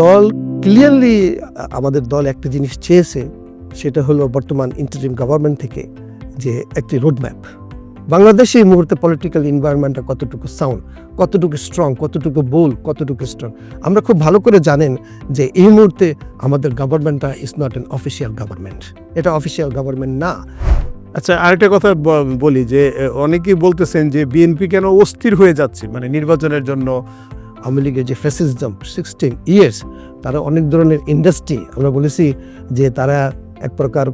দল ক্লিয়ারলি আমাদের দল একটা জিনিস চেয়েছে, সেটা হলো বর্তমান ইন্টারিম গভর্নমেন্ট থেকে যে একটি রোডম্যাপ বাংলাদেশে এই মুহূর্তে পলিটিক্যাল এনভায়রনমেন্টটা কতটুকু সাউন্ড কতটুকু স্ট্রং কতটুকু বোল কতটুকু স্ট্রং আমরা খুব ভালো করে জানেন যে এই মুহূর্তে আমাদের গভর্নমেন্টটা is not an official government এটা অফিসিয়াল গভর্নমেন্ট না। আচ্ছা আরেকটা কথা বলি যে অনেকেই বলতেছেন যে বিএনপি কেন অস্থির হয়ে যাচ্ছে? মানে নির্বাচনের জন্য আওয়ামী লীগের যে ফ্যাসিজম সিক্সটিন ইয়ার্স তারা অনেক ধরনের ইন্ডাস্ট্রি আমরা বলেছি যে তারা এক প্রকার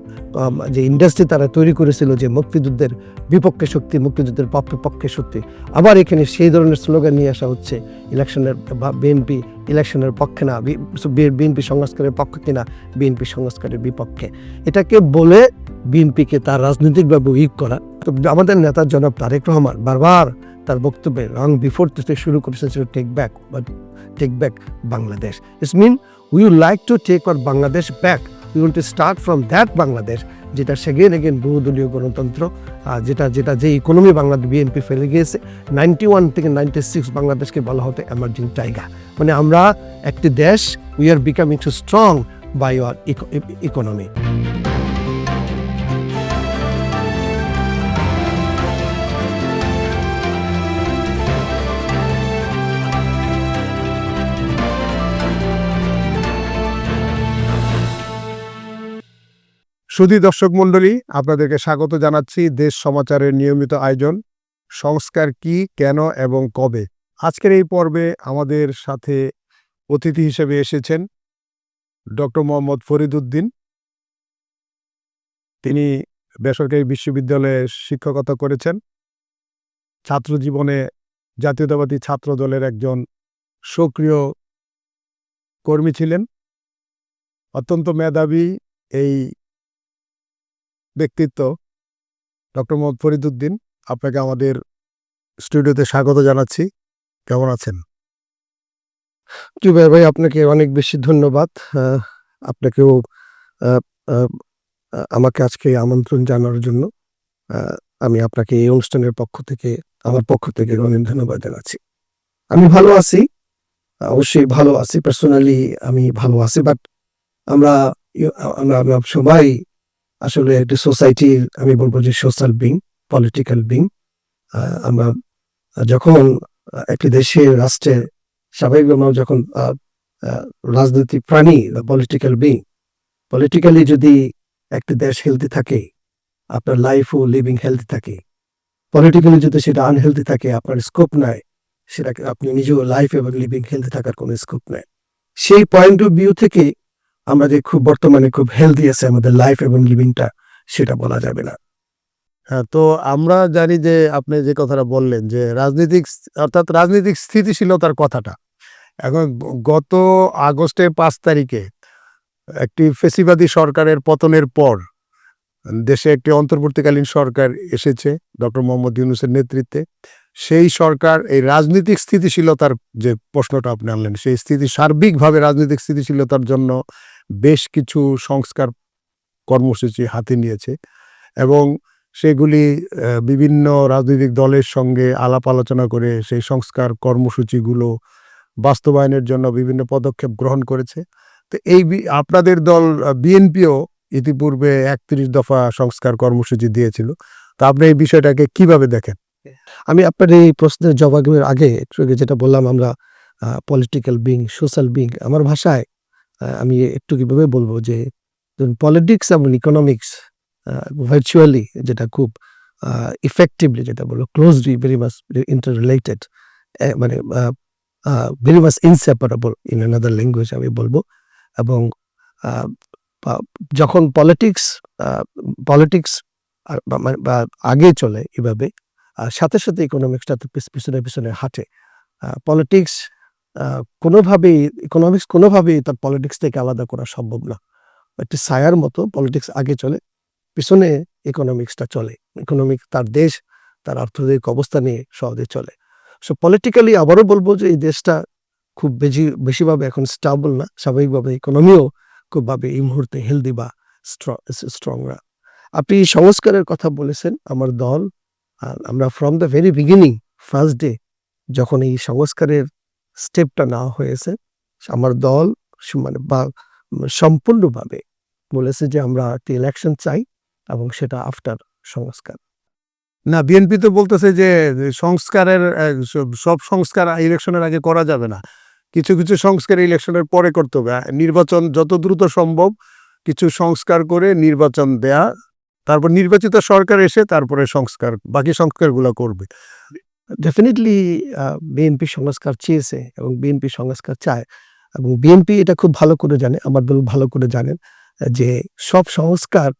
যে ইন্ডাস্ট্রি তারা তৈরি করেছিল যে মুক্তিযুদ্ধের বিপক্ষে শক্তি, মুক্তিযুদ্ধের পক্ষে শক্তি। আবার এখানে সেই ধরনের স্লোগান নিয়ে আসা হচ্ছে, ইলেকশনের বা বিএনপি ইলেকশনের পক্ষে না বিএনপি সংস্কারের পক্ষে কিনা বিএনপি সংস্কারের বিপক্ষে। এটাকে বলে বিএনপিকে তার রাজনৈতিকভাবে উইক করা। তো আমাদের নেতা জনাব তারেক রহমান বারবার তার বক্তব্যে রং বিফোর থেকে শুরু করেছে টেক ব্যাক বা take back Bangladesh it's mean we would like to take our Bangladesh back we want to start from that Bangladesh যেটা সেগেন এগেন বহুদলীয় গণতন্ত্র যেটা যেটা যে ইকোনমি বাংলাদেশ বিএনপি ফেলে গিয়েছে। নাইনটি ওয়ান থেকে নাইনটি সিক্স বাংলাদেশকে বলা হতো এমার্জিং টাইগার মানে আমরা একটি দেশ we are becoming to strong by our economy সুধী দর্শক মণ্ডলী, আপনাদেরকে স্বাগত জানাচ্ছি দেশ সমাচারের নিয়মিত আয়োজন, সংস্কার কি, কেন এবং কবে? আজকের এই পর্বে আমাদের সাথে অতিথি হিসেবে এসেছেন ডক্টর মোহাম্মদ ফরিদুদ্দিন তিনি বেসরকারি বিশ্ববিদ্যালয়ে শিক্ষকতা করেছেন। ছাত্র জীবনে জাতীয়তাবাদী ছাত্র দলের একজন সক্রিয় কর্মী ছিলেন। অত্যন্ত মেধাবী এই ব্যক্তিত্ব, ডক্টর মোহাম্মদ ফরিদুদ্দিন আপনাকে আমাদের স্টুডিওতে স্বাগত জানাচ্ছি। কেমন আছেন? জুবের ভাই, আপনাকে অনেক বেশি ধন্যবাদ। আপনাকেও আমাকে আজকে আমন্ত্রণ জানার জন্য আমি আপনাকে এই অনুষ্ঠানের পক্ষ থেকে, আমার পক্ষ থেকে অনেক ধন্যবাদ জানাচ্ছি। আমি ভালো আছি, অবশ্যই ভালো আছি। পার্সোনালি আমি ভালো আছি বাট আমরা আমরা সবাই আসলে একটি সোসাইটির আমি বলব যে সোশ্যাল বিং পলিটিক্যাল বিং আমরা যখন একটি দেশের রাষ্ট্রের স্বাভাবিকভাবে যখন আহ, আহ, রাজনৈতিক প্রাণী বা পলিটিক্যাল বিং পলিটিক্যালি যদি একটি দেশ হেলদি থাকে আপনার লাইফ ও লিভিং হেলদি থাকে পলিটিক্যালি যদি সেটা আনহেলদি থাকে আপনার স্কোপ নাই সেটাকে আপনি নিজেও লাইফ এবং লিভিং হেলদি থাকার কোনো স্কোপ নাই। সেই পয়েন্ট অফ ভিউ থেকে আমরা যে খুব বর্তমানে খুব হেলদি আছে আমাদের লাইফ এবং লিভিংটা সেটা বলা যাবে না। হ্যাঁ তো আমরা জানি যে আপনি যে কথাটা বললেন যে রাজনৈতিক অর্থাৎ রাজনৈতিক স্থিতিশীলতার কথাটা। এখন গত আগস্টের পাঁচ তারিখে একটি ফেসিবাদী সরকারের পতনের পর দেশে একটি অন্তর্বর্তীকালীন সরকার এসেছে, ডক্টর মোহাম্মদ ইউনুসের নেতৃত্বে। সেই সরকার, এই রাজনৈতিক স্থিতিশীলতার যে প্রশ্নটা আপনি আনলেন, সেই স্থিতি সার্বিকভাবে রাজনৈতিক স্থিতিশীলতার জন্য বেশ কিছু সংস্কার কর্মসূচি হাতে নিয়েছে এবং সেগুলি বিভিন্ন রাজনৈতিক দলের সঙ্গে আলাপ আলোচনা করে সেই সংস্কার কর্মসূচিগুলো বাস্তবায়নের জন্য বিভিন্ন পদক্ষেপ গ্রহণ করেছে। তো এই আপনাদের দল বিএনপিও ইতিপূর্বে একত্রিশ দফা সংস্কার কর্মসূচি দিয়েছিল। তো আপনি এই বিষয়টাকে কীভাবে দেখেন? আমি আপনার এই প্রশ্নের জবাবের আগে যেটা বললাম আমরা পলিটিক্যাল বিং সোশ্যাল বিং আমার ভাষায় আমি একটু কীভাবে বলব যে পলিটিক্স এবং ইকোনমিক্স ভার্চুয়ালি যেটা খুব ইফেক্টিভলি যেটা বলব closely very much inter related মানে very much inseparable in another language আমি বলব। এবং যখন পলিটিক্স পলিটিক্স বা আগে চলে এভাবে সাথে সাথে ইকোনমিক্সটা তো পিছনে পিছনে হাঁটে। পলিটিক্স কোনোভাবেই ইকোনমিক্স কোনোভাবেই তার পলিটিক্স থেকে আলাদা করা সম্ভব না। একটি ছায়ার মতো পলিটিক্স আগে চলে, পিছনে ইকোনমিক্সটা চলে। ইকোনমিক তার দেশ, তার অর্থনৈতিক অবস্থা নিয়ে সহজে চলে। সো পলিটিক্যালি আবারও বলব যে এই দেশটা খুব বেশি, বেশিভাবে এখন স্টাবল না। স্বাভাবিকভাবে ইকোনমিও খুবভাবে এই মুহূর্তে হেলদি বা স্ট্রং না আপনি সংস্কারের কথা বলেছেন, আমার দল আমরা from the very beginning first day যখন এই সংস্কারের স্টেপটা নেওয়া হয়েছে। আমার দল মানে বা, সম্পূর্ণভাবে বলেছে যে আমরা একটি ইলেকশন চাই এবং সেটা আফটার সংস্কার। না বিএনপি তো বলতেছে যে সংস্কারের সব- সংস্কার ইলেকশনের আগে করা যাবে না। কিছু কিছু সংস্কার ইলেকশনের পরে করতে হবে। নির্বাচন যত দ্রুত সম্ভব কিছু সংস্কার করে নির্বাচন দেয়া, তারপর নির্বাচিত সরকার এসে তারপরে সংস্কার, বাকি সংস্কারগুলো করবে। ডেফিনিটলি বিএনপি সংস্কার চেয়েছে এবং বিএনপি সংস্কার চায় এবং বিএনপি এটা খুব ভালো করে জানে, আমার দল ভালো করে জানেন যে সব সংস্কার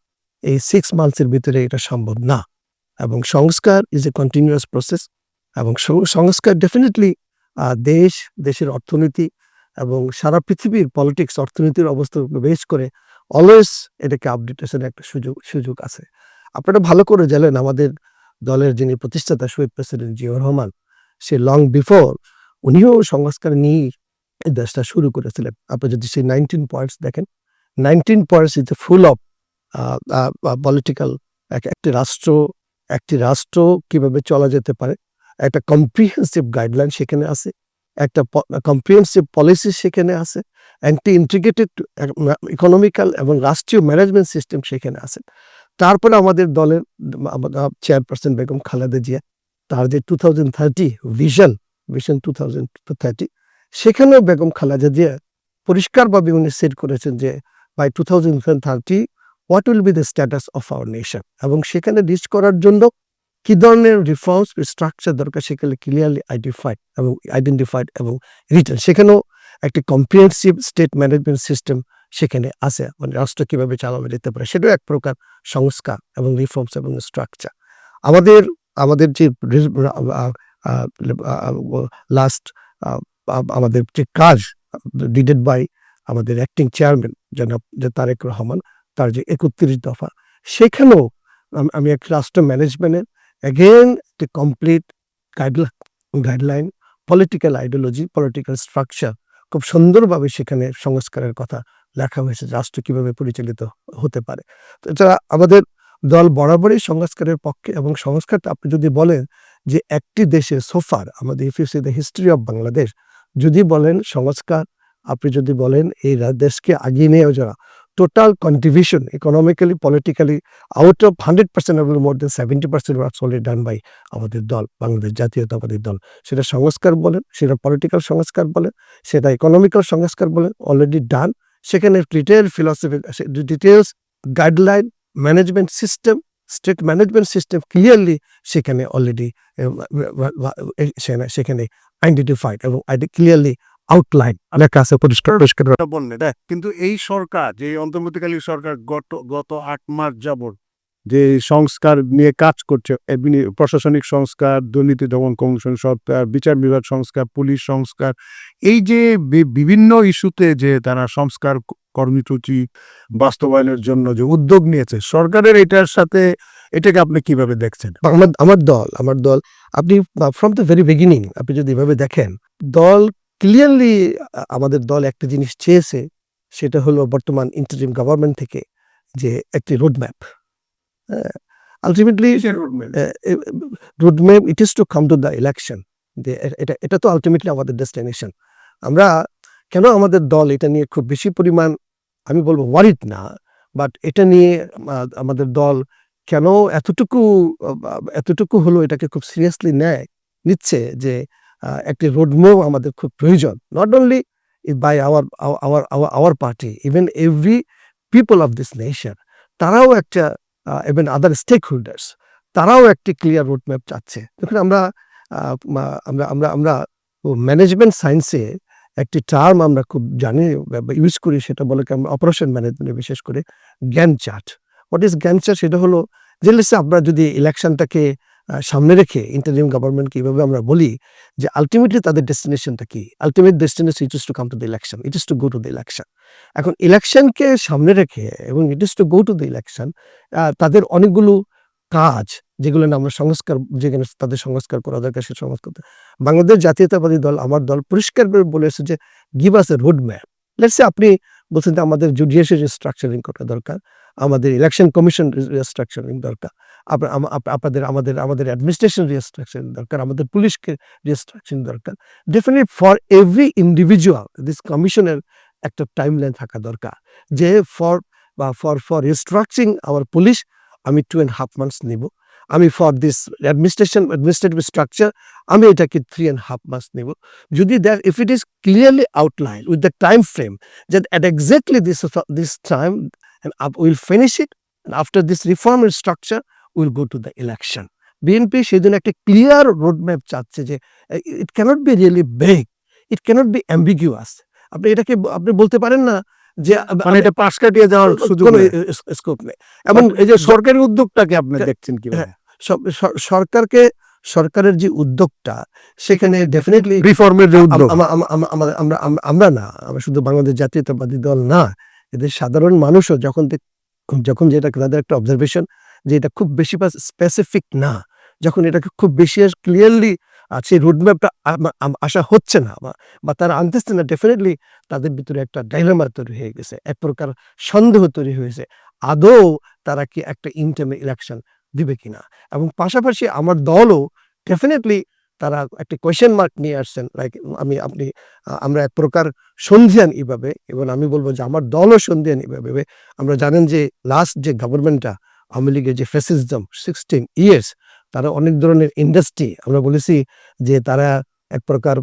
এই সিক্স মান্থসের ভিতরে এটা সম্ভব না এবং সংস্কার ইজ এ কন্টিনিউয়াস প্রসেস এবং সংস্কার ডেফিনেটলি দেশ, দেশের অর্থনীতি এবং সারা পৃথিবীর পলিটিক্স অর্থনীতির অবস্থা বেশ করে অলওয়েজ এটাকে আপডেটেশনের একটা সুযোগ সুযোগ আছে। আপনারা ভালো করে জানেন আমাদের দলের যিনি প্রতিষ্ঠাতা শহীদ প্রেসিডেন্ট জিয়াউর রহমান, সে লং বিফোর উনিও সংস্কার নিয়ে এই দেশটা শুরু করেছিলেন। আপনি যদি সেই নাইনটিন পয়েন্টস দেখেন nineteen points is full of political একটি রাষ্ট্র একটি রাষ্ট্র কীভাবে চলা যেতে পারে, একটা কম্প্রিহেন্সিভ গাইডলাইন সেখানে আছে, একটা কম্প্রিহেন্সিভ পলিসি সেখানে আছে একটি ইন্টিগ্রেটেড ইকোনমিক্যাল এবং রাষ্ট্রীয় ম্যানেজমেন্ট সিস্টেম সেখানে আছে। তারপরে আমাদের দলের চেয়ারপারসন বেগম খালেদা জিয়া, তার যে two thousand thirty vision vision two thousand thirty সেখানেও বেগম খালেদা জিয়া পরিষ্কারভাবে উনি সেট করেছেন যে by two thousand thirty what will be the status of our nation এবং সেখানে রিচ করার জন্য কি ধরনের রিফর্মস স্ট্রাকচার দরকার সেখানে ক্লিয়ারলি আইডেন্টিফাইড এবং আইডেন্টিফাইড এবং রিটার্ন সেখানেও একটি কম্প্রিহেন্সিভ স্টেট ম্যানেজমেন্ট সিস্টেম সেখানে আছে মানে রাষ্ট্র কীভাবে চালানো যেতে পারে, সেটাও এক প্রকার সংস্কার এবং রিফর্মস এবং স্ট্রাকচার আমাদের আমাদের যে লাস্ট আমাদের যে কাজ ডিডেড বাই আমাদের অ্যাক্টিং চেয়ারম্যান জনাব তারেক রহমান, তার যে একত্রিশ দফা, সেখানেও আমি এক রাষ্ট্র ম্যানেজমেন্টের অ্যাগেন একটি complete guideline guideline political ideology political structure খুব সুন্দরভাবে সেখানে সংস্কারের কথা লেখা হয়েছে রাষ্ট্র কীভাবে পরিচালিত হতে পারে। তো আমাদের দল বরাবরই সংস্কারের পক্ষে এবং সংস্কারটা আপনি যদি বলেন যে একটি দেশে সোফার আমাদের if you see the history of Bangladesh যদি বলেন সংস্কার, আপনি যদি বলেন এই দেশকে আগিয়ে নিয়ে যাওয়া total contribution economically politically out of hundred percent more than seventy percent works already done by আমাদের দল বাংলাদেশ জাতীয়তাবাদী দল। সেটা সংস্কার বলেন, সেটা পলিটিক্যাল সংস্কার বলেন, সেটা ইকোনমিক্যাল সংস্কার বলেন অলরেডি ডান সেখানে detail philosophy details guideline management system state management system clearly সেখানে অলরেডি সেখানে আইডেন্টিফাইড এবং ক্লিয়ারলি আউটলাইন অনেক আছে পরিষ্কার পরিষ্কার। বললেন কিন্তু এই সরকার যে অন্তর্বর্তীকালীন সরকার গত গত আট মাস যাবত যে সংস্কার নিয়ে কাজ করছে প্রশাসনিক সংস্কার, দুর্নীতি দমন কমিশন সরকার, বিচার বিভাগ সংস্কার, পুলিশ সংস্কার, এই যে বিভিন্ন ইস্যুতে যে তারা সংস্কার কর্মসূচি বাস্তবায়নের জন্য যে উদ্যোগ নিয়েছে, সরকারের এটার সাথে এটাকে আপনি কীভাবে দেখছেন? আমার আমার দল আমার দল, আপনি ফ্রম দ্য ভেরি বিগিনিং আপনি যদি এভাবে দেখেন, দল ক্লিয়ারলি আমাদের দল একটা জিনিস চেয়েছে, সেটা হলো বর্তমান ইন্টারিম গভর্নমেন্ট থেকে যে একটি roadmap ultimately roadmap it is to come to the election এটা এটা তো আলটিমেটলি আমাদের ডেস্টিনেশন আমরা কেন আমাদের দল এটা নিয়ে খুব বেশি পরিমাণ আমি বলব ওয়ারিড না বাট এটা নিয়ে আমাদের দল কেন এতটুকু এতটুকু হলো এটাকে খুব সিরিয়াসলি নেয় নিচ্ছে যে একটি রোডম্যাপ আমাদের খুব প্রয়োজন। Not only by our our our party even every people of this nation তারাও একটা ইভেন আদার স্টেক হোল্ডার্স তারাও একটি ক্লিয়ার রোডম্যাপ চাচ্ছে। দেখুন, আমরা আমরা আমরা আমরা ম্যানেজমেন্ট সায়েন্সে একটি টার্ম আমরা খুব জানি ইউজ করি, সেটা বলে আমরা অপারেশন ম্যানেজমেন্টে বিশেষ করে জ্ঞান চার্ট। হোয়াট ইজ জ্ঞান চার্ট? সেটা হলো, যে আমরা যদি ইলেকশনটাকে সামনে রেখে ইন্টারিম গভর্নমেন্টকে এইভাবে আমরা বলি যে আলটিমেটলি তাদের ডেস্টিনেশনটা কি? Ultimate destination it is to come to the election it is to go to the election এখন ইলেকশনকে সামনে রেখে এবং it is to go to the election তাদের অনেকগুলো কাজ যেগুলো আমরা সংস্কার, যেখানে তাদের সংস্কার করা দরকার, সে সংস্কার বাংলাদেশ জাতীয়তাবাদী দল, আমার দল পরিষ্কারভাবে বলেছে যে give us a road map let's say আপনি বলছেন যে আমাদের জুডিশিয়ারি রিস্ট্রাকচারিং করা দরকার, আমাদের ইলেকশন কমিশন রিস্ট্রাকচারিং দরকার আপ- আপনাদের, আমাদের আমাদের অ্যাডমিনিস্ট্রেশন রিস্ট্রাকচারিং দরকার, আমাদের পুলিশকে রিস্ট্রাকচারিং দরকার। Definitely for every individual this কমিশনের একটা টাইমলাইন থাকা দরকার যে ফর বা for for restructuring our police আমি টু অ্যান্ড হাফ মান্থস নিব। আমি for this administration administrative structure আমি এটাকে থ্রি অ্যান্ড হাফ মান্থস নিব। যদি that if it is clearly outline with the time frame this this time and up, we'll finish it and after this reform and structure we'll go to the election. BNP সেদিন একটা clear roadmap চাচ্ছে যে it cannot be really vague it cannot be ambiguous আপনি এটাকে আপনি বলতে পারেন না যে মানে এটা পাশ কাটিয়ে যাওয়ার সুযোগ স্কোপ নেই। এবং এই যে সরকারি উদ্যোগটাকে আপনি হ্যাঁ, দেখছেন কীভাবে? হ্যাঁ। সরকারকে সরকারের যে উদ্যোগটা সেখানে ডেফিনেটলি রিফর্মের যে উদ্যোগ। আমরা আমরা না আমরা শুধু বাংলাদেশ জাতীয়তাবাদী দল না এদের সাধারণ মানুষও যখন যখন যেটা তাদের একটা অবজারভেশন যে এটা খুব বেশি স্পেসিফিক না যখন এটাকে খুব বেশি ক্লিয়ারলি সেই রোডম্যাপটা আসা হচ্ছে না, বা- তারা আনতেছে না ডেফিনেটলি তাদের ভিতরে একটা ডাইলামা তৈরি হয়ে গেছে, এক প্রকার সন্দেহ তৈরি হয়েছে, আদৌ তারা কি একটা ইন্টারমে ইলেকশন দিবে কিনা? এবং পাশাপাশি আমার দলও ডেফিনেটলি তারা একটা কোয়েশ্চেন মার্ক নিয়ে আসছেন লাইক আমি, আপনি আমরা এক প্রকার সন্ধিয়ান এইভাবে এবং আমি বলব যে আমার দলও সন্ধিয়ান এইভাবে আমরা জানেন যে লাস্ট যে গভর্নমেন্টটা আওয়ামী লীগের যে ফ্যাসিজম সিক্সটিন ইয়ার্স তারা অনেক ধরনের ইন্ডাস্ট্রি আমরা বলেছি যে তারা এক প্রকার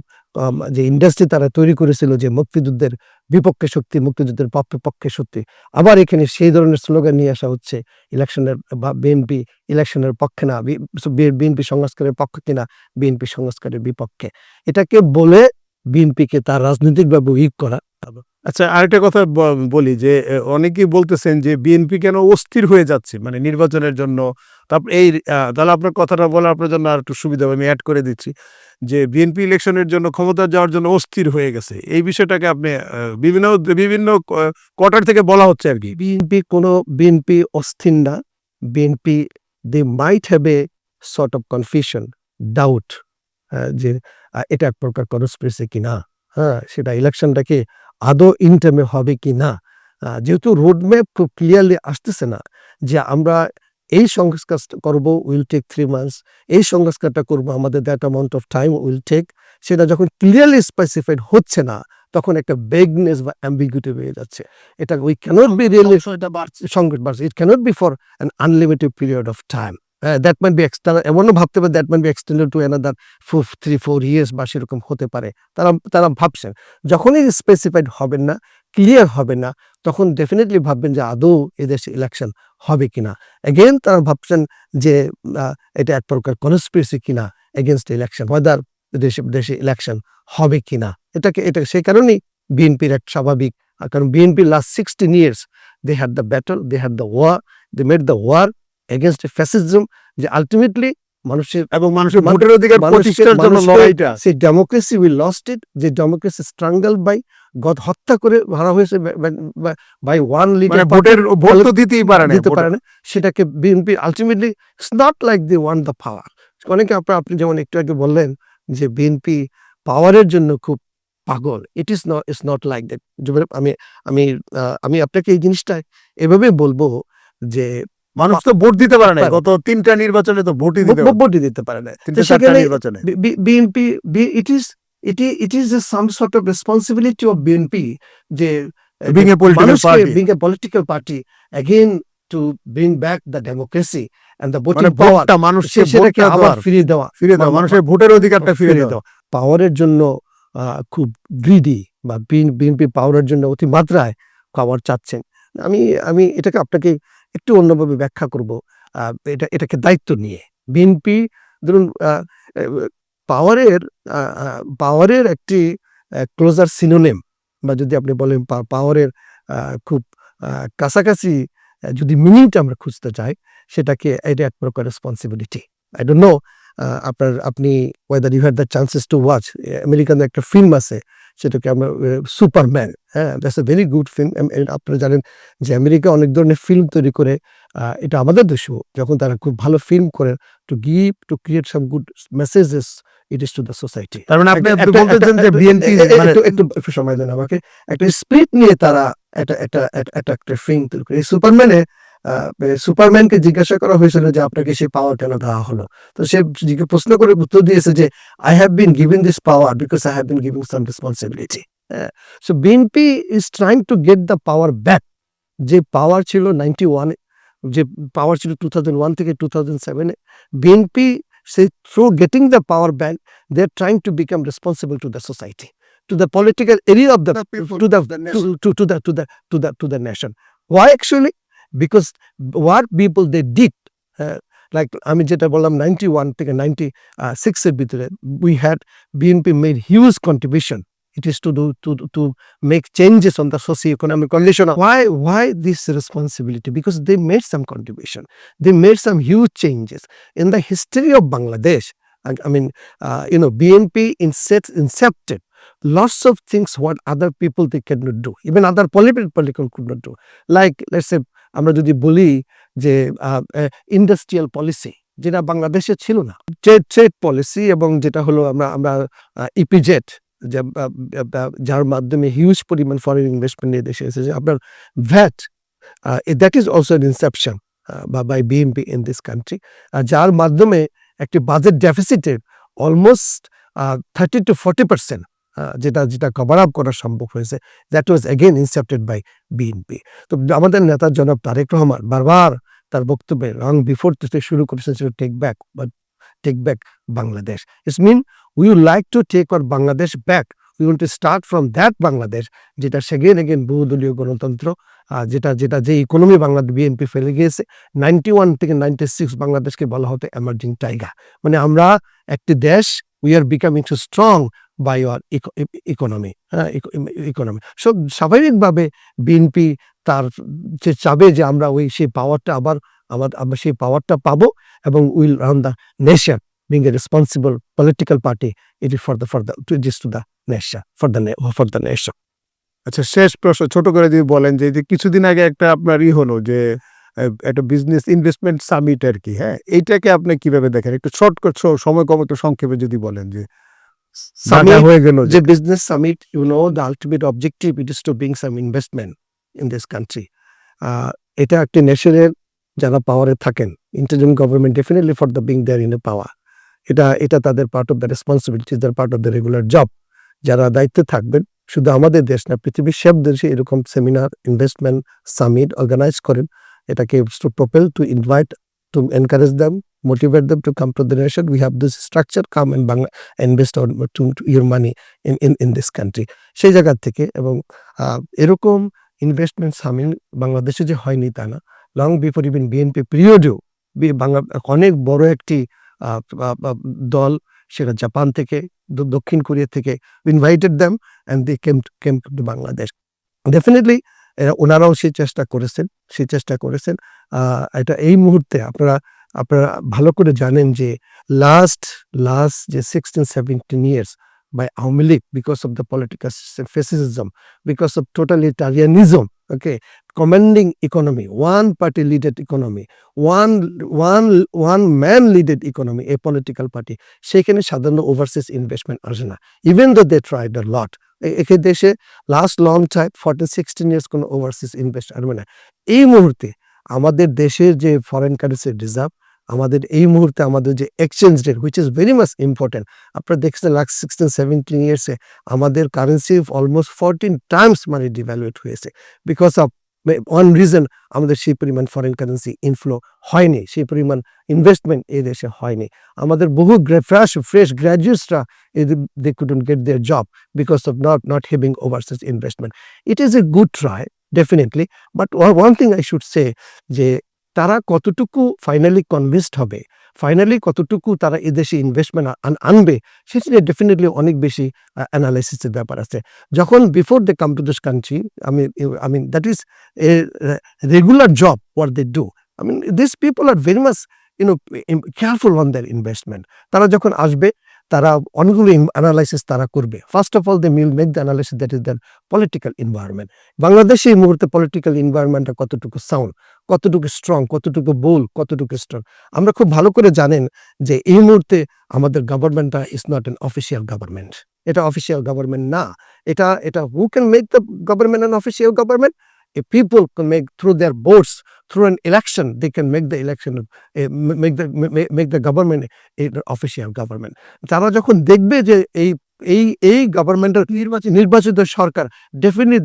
যে ইন্ডাস্ট্রি তারা তৈরি করেছিল যে মুক্তিযুদ্ধের বিপক্ষে শক্তি, মুক্তিযুদ্ধের পক্ষে পক্ষে শক্তি। আবার এখানে সেই ধরনের স্লোগান নিয়ে আসা হচ্ছে, ইলেকশনের বা বিএনপি ইলেকশনের পক্ষে না বিএনপি সংস্কারের পক্ষে কিনা, বিএনপি সংস্কারের বিপক্ষে। এটাকে বলে বিএনপিকে তার রাজনৈতিকভাবে উইক করা। আচ্ছা আরেকটা কথা বলি যে অনেকেই বলতেছেন যে বিএনপি কেন অস্থির হয়ে যাচ্ছে? মানে নির্বাচনের জন্য। তারপর এই তাহলে আপনার কথাটা বলা আপনার জন্য আর একটু সুবিধা হবে, আমি অ্যাড করে দিচ্ছি। যে বিএনপি ইলেকশনের জন্য ক্ষমতা যাওয়ার জন্য অস্থির হয়ে গেছে। এই বিষয়টাকে আপনি বিভিন্ন বিভিন্ন কোয়ার্টার থেকে বলা হচ্ছে আর কি। বিএনপি কোনো বিএনপি অস্থির না। BNP they might have a sort of confusion doubt যে এটা এক প্রকার কনস্পিরেসি কিনা? হ্যাঁ সেটা ইলেকশনটাকে আদৌ ইনটামে হবে কি না? যেহেতু রোডম্যাপ খুব ক্লিয়ারলি আসতেছে না যে আমরা এই সংস্কার করব উইল টেক থ্রি মান্থস এই সংস্কারটা করব আমাদের that amount of time will take সেটা যখন ক্লিয়ারলি স্পেসিফাইড হচ্ছে না তখন একটা বেগনেস বা অ্যাম্বিগুইটি হয়ে যাচ্ছে। এটা উই ক্যানট বি রিয়েলি সংকট বাড়ছে। It cannot be for an unlimited period of time that might be extend এমনও ভাবতে পারে that might be extended to another four three four years বা সেরকম হতে পারে। তারা তারা ভাবছেন, যখনই স্পেসিফাইড হবেন না ক্লিয়ার হবে না, তখন ডেফিনেটলি ভাববেন যে আদৌ এদেশে ইলেকশন হবে কিনা এগেন তারা ভাবছেন যে এটা এক প্রকার কনস্পিরেসি কিনা এগেনস্ট ইলেকশন ওয়েদার দেশে দেশে ইলেকশন হবে কিনা এটাকে, এটা সেই কারণেই বিএনপির এক স্বাভাবিক, কারণ BNP last sixteen years they had the battle they had the war they made the war against fascism যে আলটিমেটলি মানুষের এবং মানুষের ভোটের অধিকার প্রতিষ্ঠার জন্য লড়াইটা। সেই ডেমোক্রেসি উই লস্ট ইট যে ডেমোক্রেসি স্ট্রাঙ্গল বাই গদ হত্যা করে ধরা হয়েছে বাই ওয়ান লিটার ভোটের ভোট তো দিতেই পারে না দিতে পারে না সেটাকে BNP ultimately it's not like the one the power অনেকে আপনার আপনি যেমন একটু আগে বললেন যে বিএনপি পাওয়ারের জন্য খুব পাগল। It is not it's not like that আমি আমি আমি আপনাকে এই জিনিসটা এভাবে বলব যে মানুষ তো ভোট দিতে পারে না। গত তিনটা নির্বাচনে তো ভোটই দিতে ভোটই দিতে পারে না নির্বাচনে। BNP it is it is a some sort of responsibility of BNP যে Being a political মানুষকে- party. being a political party again to bring back the democracy and the মানে voting ভোটটা মানুষকে সে- সেটাকে আবার ফিরিয়ে দেওয়া। ফিরে দেওয়া। মানুষের ভোটের অধিকারটা ফিরে দেওয়া। পাওয়ারের জন্য খুব গ্রিডি বা বিএনপি পাওয়ারের জন্য অতিমাত্রায় পাওয়ার চাচ্ছেন। আমি আমি এটাকে আপনাকে একটু অন্যভাবে ব্যাখ্যা করব। এটা, এটাকে দায়িত্ব নিয়ে। বিএনপি ধরুন পাওয়ারের পাওয়ারের একটি ক্লোজার সিনোনেম বা যদি আপনি বলেন পাওয়ারের খুব কাছাকাছি যদি মিনিংটা আমরা খুঁজতে চাই, সেটাকে এটা এক প্রকার রেসপন্সিবিলিটি আই ডোন্ট নো আপনার, আপনি whether you had the chances to watch American একটা ফিল্ম আছে সেটাকে আমরা সুপারম্যান হ্যাঁ? That's a very good film আপনারা জানেন যে আমেরিকা অনেক ধরনের ফিল্ম তৈরি করে এটা আমাদের দেশেও যখন তারা খুব ভালো ফিল্ম করেন to give to create some good messages it is to the society তার মানে আপনি একটা- বলতেছেন যে বিএনপি এ- এ- একটু একটু একটু সময় দেন আমাকে। একটা স্পিরিট নিয়ে তারা একটা একটা একটা- ফিল্ম তৈরি করে। এই সুপারম্যানে সুপারম্যানকে জিজ্ঞাসা করা হয়েছিল যে আপনাকে সেই পাওয়ার কেন দেওয়া হলো? তো সে প্রশ্ন করে উত্তর দিয়েছে যে I have been giving this power because I have been giving some responsibility so BNP is trying to get the power back যে পাওয়ার ছিল নাইনটি ওয়ানে যে পাওয়ার ছিল টু থাউজেন্ড ওয়ান থেকে টু থাউজেন্ড সেভেনে BNP say through getting the power back they are trying to become responsible to the society to the political area of the to the, to, to, to the to the to the to the nation. Why actually? because what people they did uh, like আমি যেটা বললাম ninety one থেকে ninety সিক্সের ভিতরে we had BNP made huge contribution it is to do to to make changes on the socio-economic condition why why this responsibility because they made some contribution they made some huge changes in the history of Bangladesh I, I mean uh, you know BNP inset, incepted lots of things what other people they cannot do even other political political could not do like let's say আমরা যদি বলি যে industrial policy যেটা বাংলাদেশে ছিল না। Trade trade policy এবং যেটা হলো আমরা আমরা ইপিজেট আহ, যার মাধ্যমে হিউজ পরিমাণ ফরেন ইনভেস্টমেন্ট নিয়ে দেশে এসেছে আপনার VAT that is also inception বা by BNP in this country যার মাধ্যমে একটি budget ডেফিসিটের almost thirty to forty percent যেটা যেটা কভার আপ করা সম্ভব হয়েছে। That was again incepted by BNP তো আমাদের নেতা জনাব তারেক রহমান বারবার তার বক্তব্যে লং বিফোর শুরু করেছেন ছিল take back but take back Bangladesh it's mean we would like to take our Bangladesh back we will to start from that Bangladesh যেটা সেগেন এগেন বহুদলীয় গণতন্ত্র যেটা যেটা যে ইকোনমি বাংলাদেশ বিএনপি ফেলে গিয়েছে। নাইনটি ওয়ান থেকে নাইনটি সিক্স বাংলাদেশকে বলা হতো এমার্জিং টাইগার মানে আমরা একটি দেশ we are becoming to strong by our economy হ্যাঁ ইকোনমি। সো স্বাভাবিকভাবে বিএনপি তার যে চাবে যে আমরা ওই সেই পাওয়ারটা আবার আমার, আমরা সেই পাওয়ারটা পাবো এবং will run the nation being a responsible political party it is for the for the to to the nation for the for the nation আচ্ছা শেষ প্রশ্ন ছোট করে যদি বলেন যে যে কিছুদিন আগে একটা আপনার ই হলো যে একটা বিজনেস ইনভেস্টমেন্ট সামিট আর কি হ্যাঁ এইটাকে আপনি কীভাবে দেখেন? একটু শর্ট সময় কম, একটু সংক্ষেপে যদি বলেন যে Summit, হয়ে গেল যে business summit you know the ultimate objective it is to being some investment in this country এটা একটি নেশনের যারা পাওয়ারে থাকেন interim government definitely for the being there in a power এটা এটা তাদের part of the responsibilities their part of the regular job যারা দায়িত্বে থাকবেন শুধু আমাদের দেশ না পৃথিবীর সব দেশে এরকম সেমিনার ইনভেস্টমেন্ট সামিট অর্গানাইজ করেন এটাকে to propel to invite to encourage them motivate them to come to the nation. We have this structure, come and Bangla, invest or to, to your money in, in, in this country. সেই জায়গা থেকে এবং এরকম investment সামিল বাংলাদেশে যে হয়নি তা না লং বিফোর ইভেন বিএনপি পিরিয়ডেও বাংলা অনেক বড় একটি দল সেটা জাপান থেকে দক্ষিণ কোরিয়া থেকে invited them and the came came to Bangladesh definitely ওনারাও সেই চেষ্টা করেছেন সেই চেষ্টা করেছেন এটা এই মুহূর্তে আপনারা আপনারা ভালো করে জানেন যে লাস্ট লাস্ট যে sixteen seventeen years by Awami League because of the political fascism because of totalitarianism okay commanding economy one party leaded economy one one one man leaded economy a political party সেখানে সাধারণত overseas investment আসে না even though they tried a lot একে দেশে last long time fourteen sixteen years কোনো overseas invest আসবে না। এই মুহূর্তে আমাদের দেশের যে ফরেন কারেন্সি রিজার্ভ আমাদের এই মুহূর্তে আমাদের যে exchange rate which is very much important আপনারা দেখছেন লাস্ট সিক্সটিন সেভেন্টিন ইয়ার্সে আমাদের কারেন্সি অলমোস্ট ফোরটিন টাইমস মানে ডিভ্যালুয়েট হয়েছে বিকজ অফ ওয়ান রিজন আমাদের সেই পরিমাণ ফরেন কারেন্সি ইনফ্লো হয়নি, সেই পরিমাণ ইনভেস্টমেন্ট এই দেশে হয়নি। আমাদের বহু fresh fresh গ্র্যাজুয়েটসরা they couldn't get their job because of not not having overseas investment it is a good try definitely but one thing I should say যে তারা কতটুকু ফাইনালি কনভিন্সড হবে ফাইনালি কতটুকু তারা এদেশে ইনভেস্টমেন্ট আনবে, সেটা নিয়ে ডেফিনেটলি অনেক বেশি অ্যানালাইসিসের ব্যাপার আছে। যখন before they come to this country আমি I mean that is a regular job what they do I mean this people are very much you know careful on their investment তারা যখন আসবে তারা অনেকগুলো অ্যানালাইসিস তারা করবে। First of all they will make the analysis that is their political environment বাংলাদেশে এই মুহূর্তে পলিটিক্যাল এনভায়রনমেন্টটা কতটুকু সাউন্ড কতটুকু স্ট্রং কতটুকু বোল কতটুকু স্ট্রং আমরা খুব ভালো করে জানেন যে এই মুহূর্তে আমাদের গভর্নমেন্টটা is not an official government এটা অফিসিয়াল গভর্নমেন্ট না। এটা এটা who can make the government an official government a people can make through their boards through an election they can make the election make the make the government official government তারা যখন দেখবে যে এই এই এই গভর্নমেন্টের নির্বাচিত। নির্বাচিত সরকার ডেফিনেটলি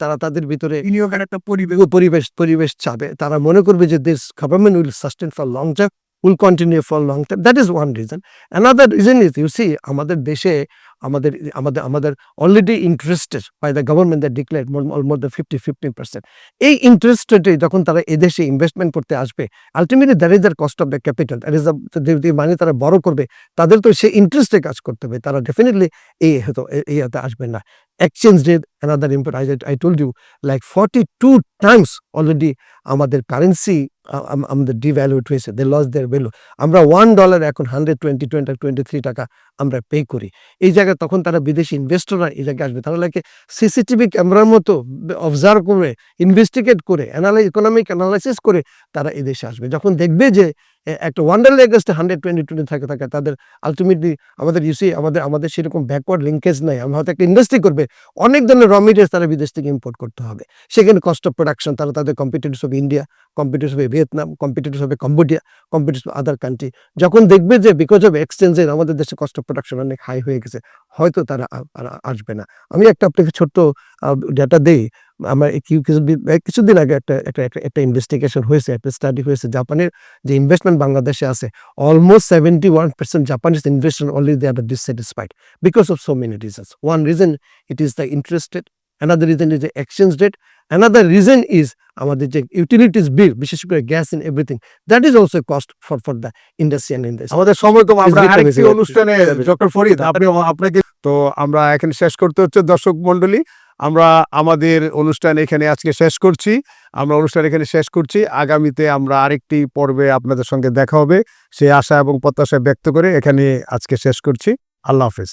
তারা তাদের ভিতরে বিনিয়োগের একটা পরিবেশ। পরিবেশ পরিবেশ চাবে। তারা মনে করবে যে this government will sustain for long time will continue for long time that is one reason another reason is you see আমাদের দেশে আমাদের আমাদের আমাদের already interested by the government the declare almost the fifty fifty percent এই interest রেটে যখন তারা এদেশে ইনভেস্টমেন্ট করতে আসবে ultimately there is the cost of the capital that is the মানে তারা বড় করবে, তাদের তো সেই ইন্টারেস্টে কাজ করতে হবে। তারা ডেফিনেটলি এই হয়তো এই হাতে আসবে না। Exchange rate another import I told you like forty two times already আমাদের কারেন্সি আমাদের ডিভ্যালুয়েট হয়েছে দে লস দেয়ার ভ্যালু আমরা ওয়ান ডলার এখন hundred twenty twenty twenty three টাকা আমরা পে করি। এই জায়গায় তখন তারা বিদেশি ইনভেস্টররা এই জায়গায় আসবে। তাহলে সিসিটিভি ক্যামেরার মতো অবজার্ভ করে ইনভেস্টিগেট করে অ্যানালাইজ ইকোনমিক অ্যানালাইসিস করে তারা এদেশে আসবে। যখন দেখবে যে একটা ওয়ান্ডার লেগেস্টে হান্ড্রেড টোয়েন্টি টোয়েন্টি থাকে থাকে। তাদের আলটিমেটলি আমাদের ইউসি আমাদের আমাদের সেরকম ব্যাকওয়ার্ড লিঙ্কেজ নাই। আমরা হয়তো একটা ইন্ডাস্ট্রি করবে, অনেক ধরনের র মেটেরিয়ালস তারা বিদেশ থেকে ইম্পোর্ট করতে হবে। সেখানে কস্ট অফ প্রোডাকশন তারা তাদের কম্পিটিটিভস অফ ইন্ডিয়া কম্পিটিটর্স হবে ভিয়েতনাম কম্পিটিটর্স হবে কম্বোডিয়া কম্পিটিটর্স আদার কান্ট্রি যখন দেখবে যে বিকজ অফ এক্সচেঞ্জের আমাদের দেশে কস্ট অফ প্রোডাকশন অনেক হাই হয়ে গেছে, হয়তো তারা আসবে না। আমি একটা আপনাকে ছোট্ট ডাটা দেই। আমার কিছুদিন আগে একটা একটা, একটা- ইনভেস্টিগেশন হয়েছে, একটা স্টাডি হয়েছে জাপানের যে ইনভেস্টমেন্ট বাংলাদেশে আছে almost seventy one percent Japanese investment only they are dissatisfied because of so many reasons one reason it is the interested another reason is exchange rate another reason is আমাদের যে utilities bill বিশেষ করে gas in everything that is also cost for for the industry and industry আমাদের সময় তো আমরা আরেকটি অনুষ্ঠানে ডক্টর ফরিদ আপনি আপনাকে তো আমরা এখানে শেষ করতে হচ্ছে দর্শক মন্ডলী আমরা আমাদের অনুষ্ঠান এখানে আজকে শেষ করছি। আমরা অনুষ্ঠান এখানে শেষ করছি। আগামীতে আমরা আরেকটি পর্বে আপনাদের সঙ্গে দেখা হবে। সেই আশা এবং প্রত্যাশা ব্যক্ত করে এখানে আজকে শেষ করছি। আল্লাহ হাফেজ।